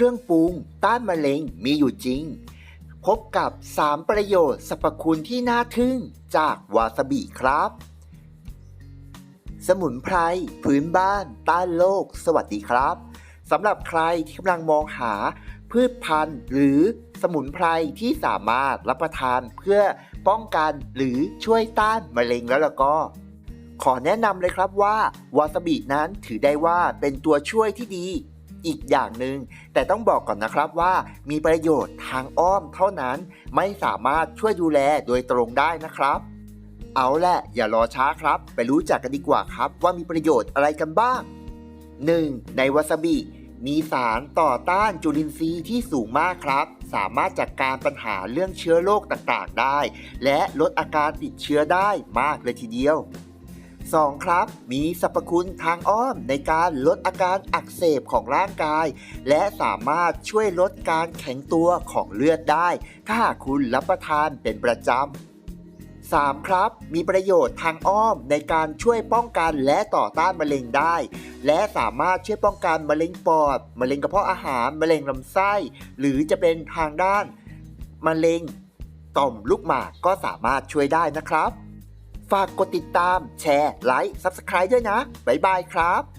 รื่องปรุง ต้านมะเร็งมีอยู่จริง พบกับ 3 ประโยชน์สรรพคุณที่น่าทึ่งจากวาซาบิครับ สมุนไพรพื้นบ้าน ต้านโรคสวัสดีครับสำหรับใครที่กำลังมองหาพืชพันธุ์หรือสมุนไพรที่สามารถรับประทานเพื่อป้องกันหรือช่วยต้านมะเร็งแล้วล่ะก็ ขอแนะนำเลยครับว่าวาซาบินั้นถือได้ว่าเป็นตัวช่วยที่ดี อีกอย่างหนึ่งแต่ต้องบอกก่อนนะครับว่ามีประโยชน์ทางอ้อมเท่านั้นไม่สามารถช่วยดูแลโดยตรงได้นะครับ เอาแหละอย่ารอช้าครับ ไปรู้จักกันดีกว่าครับ ว่ามีประโยชน์อะไรกันบ้าง 1. ในวาซาบิมีสารต่อต้านจุลินทรีย์ที่สูงมากครับ สามารถจัดการปัญหาเรื่องเชื้อโรคต่างๆได้ และลดอาการติดเชื้อได้มากเลยทีเดียว 2. ครับ มีสรรพคุณทางอ้อมในการลดอาการอักเสบของร่างกาย และสามารถช่วยลดการแข็งตัวของเลือดได้ ถ้าคุณรับประทานเป็นประจำ 3. ครับ มีประโยชน์ทางอ้อมในการช่วยป้องกันและต่อต้านมะเร็งได้ และสามารถช่วยป้องกันมะเร็งปอด มะเร็งกระเพาะอาหาร มะเร็งลำไส้ หรือจะเป็นทางด้าน มะเร็ง ต่อมลูกหมากก็สามารถช่วยได้นะครับ ฝากกดติดตาม แชร์ ไลค์ Subscribe ด้วยนะ บ๊ายบายครับ